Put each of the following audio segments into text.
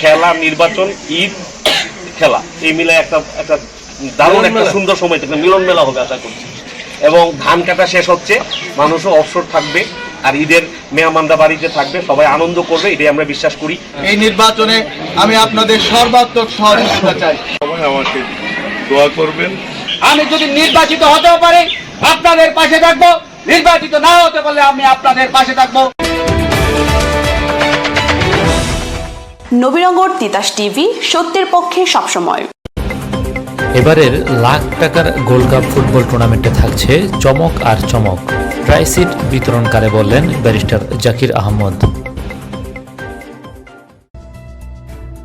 খেলা নির্বাচন ঈদ খেলা। এই মিলে একটা একটা দারুণ একটা সুন্দর সময় থাকবে মিলন মেলা হবে আশা করছি। এবং ধান কাটা শেষ হচ্ছে মানুষও অবসর থাকবে আর ঈদের মেহমানরা বাড়িতে থাকবে সবাই আনন্দ করবে এটাই আমরা বিশ্বাস করি। এই নির্বাচনে আমি আপনাদের সর্বাত্মক সহযোগিতা চাই। সবাই আমাকে দোয়া করবেন। আমি যদি নির্বাচিত হতেও পারি আপনাদের পাশে থাকব। নির্বাচিত না হতে পারলে আমি আপনাদের পাশে থাকব। নবীনগর তিতাস টিভি, সত্যের পক্ষে সবসময়। এবারের লাখ টাকার গোল্ড কাপ ফুটবল টুর্নামেন্টে থাকছে চমক আর চমক। ট্রাইসিট বিতরণকারে বললেন ব্যারিস্টার জাকির আহমদ।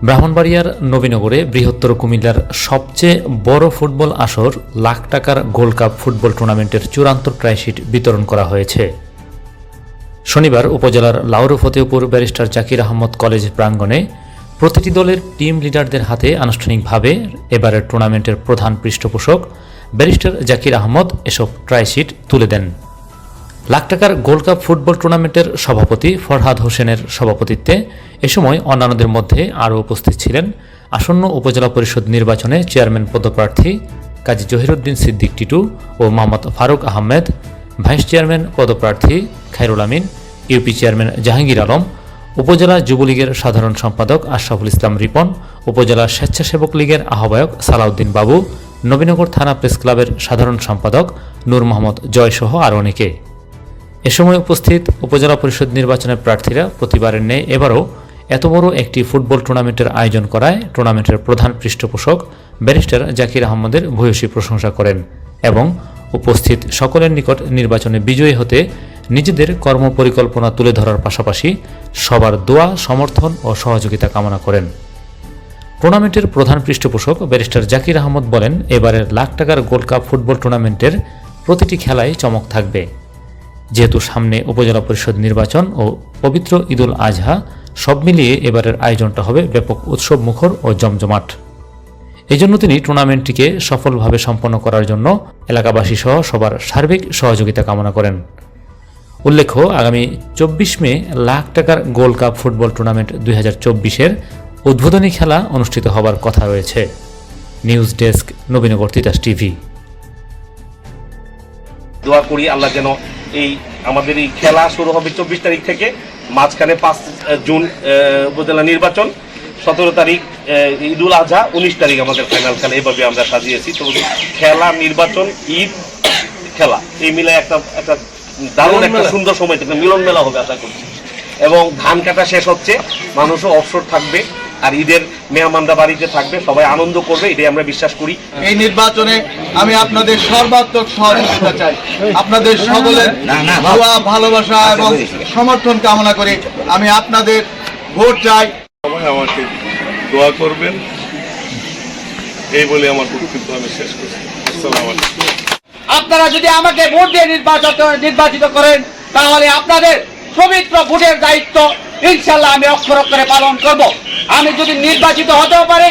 ব্রাহ্মণবাড়িয়ার নবীনগরে বৃহত্তর কুমিল্লার সবচেয়ে বড় ফুটবল আসর লাখ টাকার গোল্ড কাপ ফুটবল টুর্নামেন্টের চূড়ান্ত ট্রাইশিট বিতরণ করা হয়েছে। শনিবার উপজেলার লাউরু ফতেপুর ব্যারিস্টার জাকির আহমদ কলেজ প্রাঙ্গণে প্রতিটি দলের টিম লিডারদের হাতে আনুষ্ঠানিকভাবে এবারের টুর্নামেন্টের প্রধান পৃষ্ঠপোষক ব্যারিস্টার জাকির আহমদ এসব ট্রাইশিট তুলে দেন। লাখ টাকার গোল্ড কাপ ফুটবল টুর্নামেন্টের সভাপতি ফরহাদ হোসেনের সভাপতিত্বে এ সময় অন্যান্যদের মধ্যে আরও উপস্থিত ছিলেন আসন্ন উপজেলা পরিষদ নির্বাচনে চেয়ারম্যান পদপ্রার্থী কাজী জহিরুদ্দিন সিদ্দিক টিটু ও মোহাম্মদ ফারুক আহমেদ ভাইস চেয়ারম্যান, পদপ্রার্থী খায়রুল আমিন, ইউপি চেয়ারম্যান জাহাঙ্গীর আলম, উপজেলা যুবলীগের সাধারণ সম্পাদক আশরাফুল ইসলাম রিপন, উপজেলা স্বেচ্ছাসেবক লীগের আহ্বায়ক সালাউদ্দিন বাবু, নবীনগর থানা প্রেস ক্লাবের সাধারণ সম্পাদক নূর মোহাম্মদ জয়সহ আরও অনেকে। এ সময় উপস্থিত উপজেলা পরিষদ নির্বাচনের প্রার্থীরা প্রতিবারের ন্যায় এবারও এত বড় একটি ফুটবল টুর্নামেন্টের আয়োজন করায় টুর্নামেন্টের প্রধান পৃষ্ঠপোষক ব্যারিস্টার জাকির আহমদের ভূয়সী প্রশংসা করেন এবং উপস্থিত সকলের নিকট নির্বাচনে বিজয়ী হতে নিজেদের কর্মপরিকল্পনা তুলে ধরার পাশাপাশি সবার দোয়া, সমর্থন ও সহযোগিতা কামনা করেন। টুর্নামেন্টের প্রধান পৃষ্ঠপোষক ব্যারিস্টার জাকির আহমদ বলেন, এবারের লাখ টাকার গোল্ড কাপ ফুটবল টুর্নামেন্টের প্রতিটি খেলায় চমক থাকবে। যেহেতু সামনে উপজেলা পরিষদ নির্বাচন ও পবিত্র ঈদুল আজহা, সব মিলিয়ে এবারের আয়োজনটা হবে ব্যাপক উৎসব মুখর ও জমজমাট। এই জন্য তিনি টুর্নামেন্টটিকে সফলভাবে সম্পন্ন করার জন্য এলাকাবাসী সহ সবার সার্বিক সহযোগিতা কামনা করেন। উল্লেখ্য, আগামী চব্বিশ মে লাখ টাকার গোল্ড কাপ ফুটবল টুর্নামেন্ট দুই হাজার চব্বিশের উদ্বোধনী খেলা অনুষ্ঠিত হবার কথা রয়েছে। News desk, Nabinagar Titas TV. দোয়া করি আল্লাহ যেন এই আমাদের এই খেলা শুরু হবে চব্বিশ তারিখ থেকে, মাঝখানে পাঁচ জুন উপজেলা নির্বাচন। সতেরো তারিখ ঈদুল আজহা উনিশ তারিখ আমাদের ফাইনাল খেলা এইভাবে আমরা সাজিয়েছি। তো খেলা নির্বাচন ঈদ খেলা এই মিলে একটা একটা দারুণ একটা সুন্দর সময় থাকবে মিলন মেলা হবে আশা করছি। এবং ধান কাটা শেষ হচ্ছে মানুষও অবসর থাকবে আর ঈদের মেহমানরা বাড়িতে থাকবে সবাই আনন্দ করবে এটাই আমরা বিশ্বাস করি। এই নির্বাচনে আমি আপনাদের সর্বাত্মক সহযোগিতা চাই। আপনাদের সকলের ভালোবাসা এবং সমর্থন কামনা করে। আমি আপনাদের ভোট চাই। আমাকে দোয়া করবেন। এই বলে আমার বক্তব্য আমি শেষ করছি। আসসালামু আপনারা যদি আমাকে ভোট দিয়ে নির্বাচিত নির্বাচিত করেন তাহলে আপনাদের পবিত্র ভোটের দায়িত্ব ইনশাল্লাহ আমি অক্ষর অক্ষরে পালন করব। আমি যদি নির্বাচিত হতেও পারি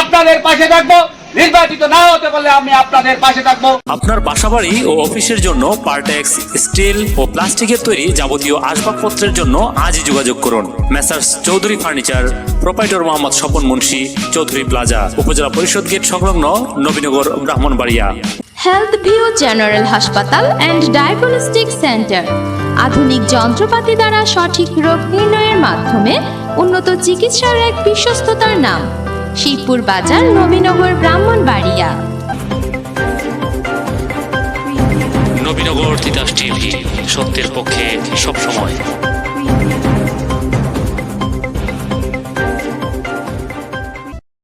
আপনাদের পাশে থাকব। নির্বাচিত না হতে পারলে আমি আপনাদের পাশে থাকব। আপনার বাসাবাড়ি ও অফিসের জন্য পার্টেক্স স্টিল ও প্লাস্টিকের তৈরি যাবতীয় আসবাবপত্রের জন্য আজই যোগাযোগ করুন। Messrs Chowdhury furniture proprietor Mohammad Swapan Munshi Chowdhury plaza উপজেলা পরিষদ গেট সংলগ্ন Nabinagar Brahmanbaria. Health view general hospital and diagnostic centre আধুনিক যন্ত্রপাতি দ্বারা সঠিক রোগ নির্ণয়ের মাধ্যমে উন্নত চিকিৎসার এক বিশ্বস্ততার নাম শিবপুর বাজার নবীনগর ব্রাহ্মণবাড়িয়া। নবীনগর তিতাস টিভি সত্যের পক্ষে সবসময়।